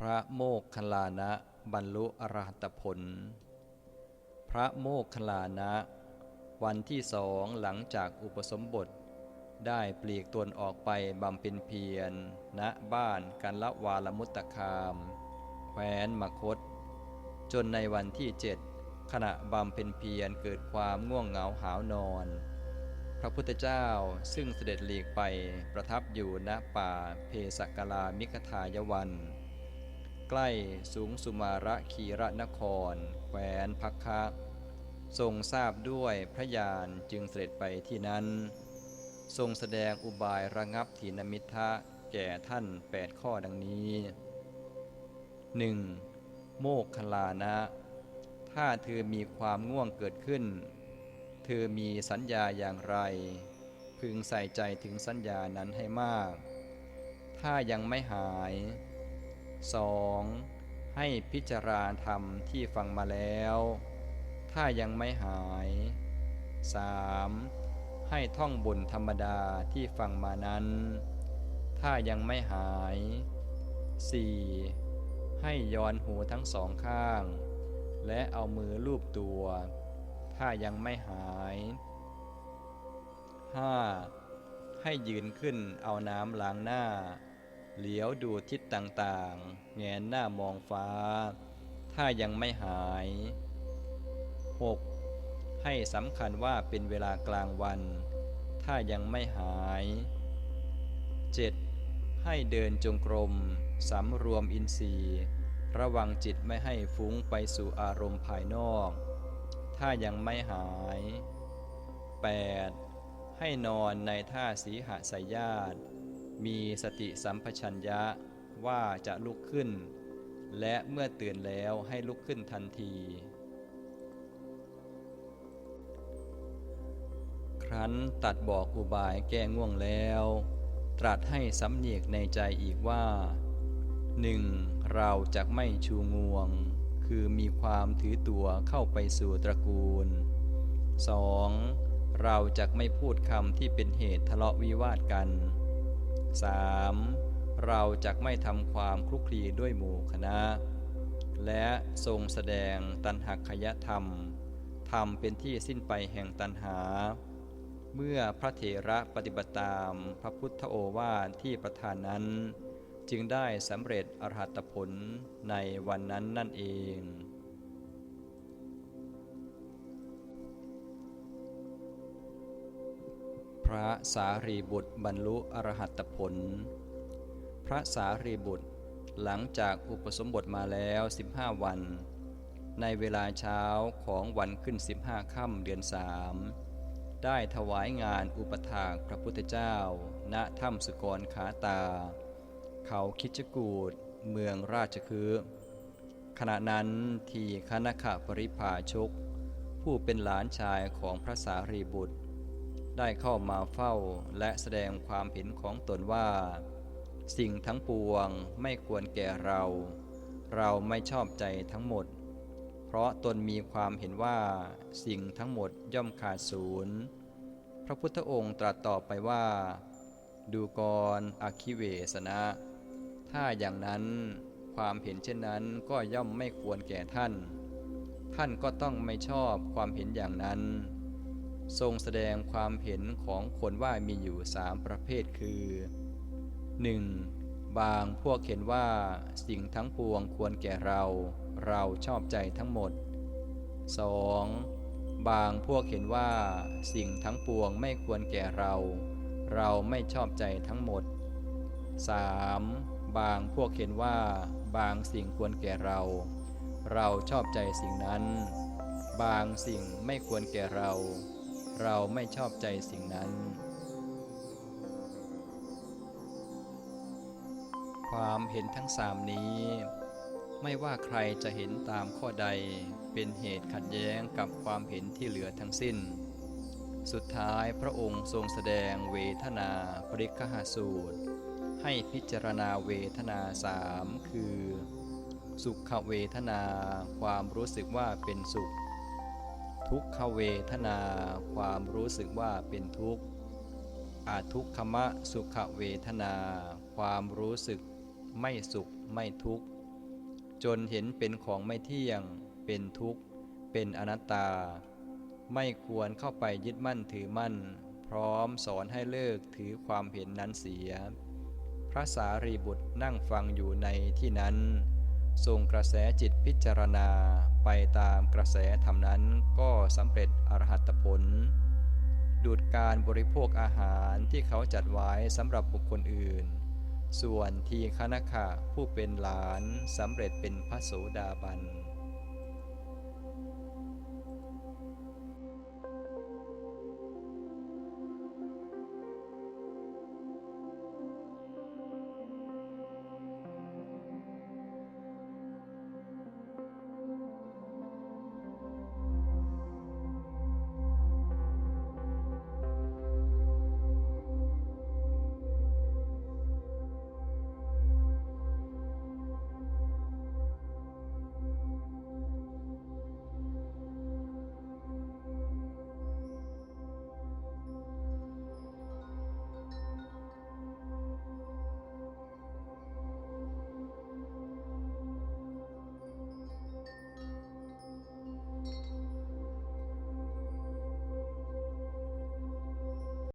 พระโมคคัลลานะบรรลุอรหัตผล พระโมคคัลลานะ วันที่สองหลังจากอุปสมบท ได้ปลีกตนออกไปบำเพ็ญเพียรณบ้านกันละวาลมุตตคาม แคว้นมคต จนในวันที่เจ็ดขณะบำเพ็ญเพียรเกิดความง่วงเหงาหาวนอน พระพุทธเจ้าซึ่งเสด็จหลีกไปประทับอยู่ณป่าเพสกลามิคทายวัน ใกล้สูงสุมาระคีระนคร แคว้นพักคะทรงทราบด้วยพระญาณจึงเสด็จไปที่นั้น ทรงแสดงอุบายระงับถีนมิทะแก่ท่าน 8 ข้อดังนี้ 1. โมกขลานะ ถ้าเธอมีความง่วงเกิดขึ้น เธอมีสัญญาอย่างไร พึงใส่ใจถึงสัญญานั้นให้มาก ถ้ายังไม่หาย 2. ให้พิจารณาธรรมที่ฟังมาแล้ว ถ้ายังไม่หาย 3. ให้ท่องบุญธรรมดาที่ฟังมานั้น ถ้ายังไม่หาย 4. ให้ย้อนหูทั้งสองข้าง และเอามือลูบตัว ถ้ายังไม่หาย 5. ให้ยืนขึ้นเอาน้ำล้างหน้า เหลียวดูทิศต่างๆ แงนหน้ามองฟ้า ถ้ายังไม่หาย 6. ให้สำคัญว่าเป็นเวลากลางวัน ถ้ายังไม่หาย 7. ให้เดินจงกรมสำรวมอินทรีย์ ระวังจิตไม่ให้ฟุ้งไปสู่อารมณ์ภายนอก ถ้ายังไม่หาย 8. ให้นอนในท่าสีหสายญาติ มีสติสัมปชัญญะว่าจะลุกขึ้น และเมื่อตื่นแล้วให้ลุกขึ้นทันที ครั้นตัดบอกอุบายแก้ง่วงแล้ว ตรัสให้สำเนียกในใจอีกว่าหนึ่งเราจะไม่ชูงวง คือมีความถือตัวเข้าไปสู่ตระกูล 2. เราจะไม่พูดคำที่เป็นเหตุทะเลาะวิวาทกัน 3. เราจะไม่ทำความคลุกคลีด้วยหมู่คณะ และทรงแสดงตันหักขยธรรม ธรรมเป็นที่สิ้นไปแห่งตันหา เมื่อพระเถระปฏิบัติตามพระพุทธโอวาทที่ประทานนั้น จึงได้สำเร็จอรหัตผลในวันนั้นนั่นเอง พระสารีบุตรบรรลุอรหัตผล พระสารีบุตรหลังจากอุปสมบทมาแล้ว 15 วัน ในเวลาเช้าของวันขึ้น 15ค่ำเดือนสามได้ถวายงานอุปถากพระพุทธเจ้า ณถ้ำสุกรขาตา เขาคิจกูดเมืองราชคือ ขณะนั้นทีคณขะปริภาชก ผู้เป็นหลานชายของพระสารีบุตร ได้เข้ามาเฝ้าและแสดงความเห็นของตนว่า สิ่งทั้งปวงไม่ควรแก่เรา เราไม่ชอบใจทั้งหมด เพราะตนมีความเห็นว่าสิ่งทั้งหมดย่อมขาดศูนย์พระพุทธองค์ตรัสต่อไปว่า ดูกรอคิเวสนะ ถ้าอย่างนั้นความเห็นเช่นนั้นก็ย่อมไม่ควรแก่ท่าน ท่านก็ต้องไม่ชอบความเห็นอย่างนั้น ทรงแสดงความเห็นของคนว่ามีอยู่สามประเภทคือ 1. บางพวกเห็นว่าสิ่งทั้งปวงควรแก่เรา เราชอบใจทั้งหมด 2. บางพวกเห็นว่าสิ่งทั้งปวงไม่ควรแก่เรา เราไม่ชอบใจทั้งหมด 3. บางพวกเห็นว่าบางสิ่งควรแก่เรา เราชอบใจสิ่งนั้น บางสิ่งไม่ควรแก่เรา เราไม่ชอบใจสิ่งนั้น ความเห็นทั้งสามนี้ ไม่ว่าใครจะเห็นตามข้อใดเป็นเหตุขัดแย้งกับความเห็นที่เหลือทั้งสิ้น สุดท้ายพระองค์ทรงแสดงเวทนาปริคหาสูตร ให้พิจารณาเวทนาสามคือ สุขเวทนาความรู้สึกว่าเป็นสุข ทุกขเวทนาความรู้สึกว่าเป็นทุกข์อาทุกขมะสุขเวทนา ความรู้สึกไม่สุขไม่ทุกข์ จนเห็นเป็นของไม่เที่ยง เป็นทุกข์ เป็นอนัตตา ไม่ควรเข้าไปยึดมั่นถือมั่น พร้อมสอนให้เลิกถือความเห็นนั้นเสีย พระสารีบุตรนั่งฟังอยู่ในที่นั้น ทรงกระแสจิตพิจารณาไปตามกระแสธรรมนั้นก็สำเร็จอรหัตผล ดูดการบริโภคอาหารที่เขาจัดไว้สำหรับบุคคลอื่น ส่วนทีฆนคะผู้เป็นหลานสำเร็จเป็นพระโสดาบัน